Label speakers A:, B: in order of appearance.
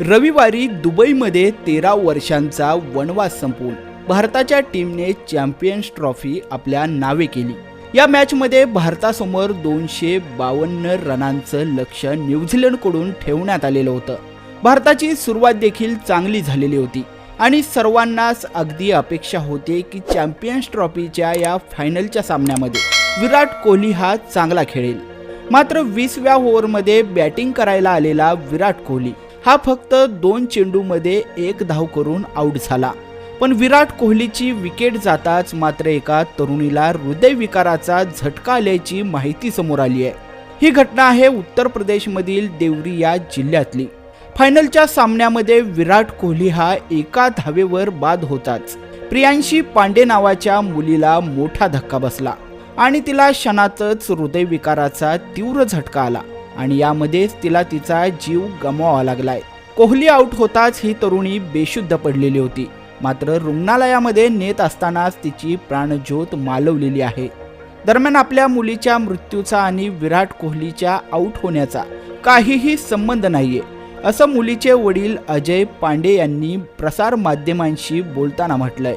A: रविवारी दुबईमध्ये तेरा वर्षांचा वनवास संपवून भारताच्या टीमने चॅम्पियन्स ट्रॉफी आपल्या नावे केली. या मॅचमध्ये भारतासमोर दोनशे बावन्न रनांचं लक्ष न्यूझीलंडकडून ठेवण्यात आलेलं होतं. भारताची सुरुवात देखील चांगली झालेली होती आणि सर्वांनाच अगदी अपेक्षा होती की चॅम्पियन्स ट्रॉफीच्या या फायनलच्या सामन्यामध्ये विराट कोहली हा चांगला खेळेल. मात्र वीसव्या ओव्हरमध्ये बॅटिंग करायला आलेला विराट कोहली हा फक्त दोन चेंडूमध्ये एक धाव करून आऊट झाला. पण विराट कोहलीची विकेट जाताच मात्र एका तरुणीला हृदयविकाराचा झटका आल्याची माहिती समोर आली आहे. ही घटना आहे उत्तर प्रदेशमधील देवरी या जिल्ह्यातली. फायनलच्या सामन्यामध्ये विराट कोहली हा एका धावेवर बाद होताच. प्रियांशी पांडे नावाच्या मुलीला मोठा धक्का बसला आणि तिला क्षणातच हृदयविकाराचा तीव्र झटका आला. आणि यामध्येच तिला तिचा जीव गमवावा लागलाय. कोहली आऊट होताच ही तरुणी बेशुद्ध पडलेली होती. मात्र रुग्णालयामध्ये नेत असतानाच तिची प्राणज्योत मालवलेली आहे. दरम्यान आपल्या मुलीच्या मृत्यूचा आणि विराट कोहलीच्या आऊट होण्याचा काहीही संबंध नाहीये. असं मुलीचे वडील अजय पांडे यांनी प्रसार माध्यमांशी बोलताना म्हटलंय.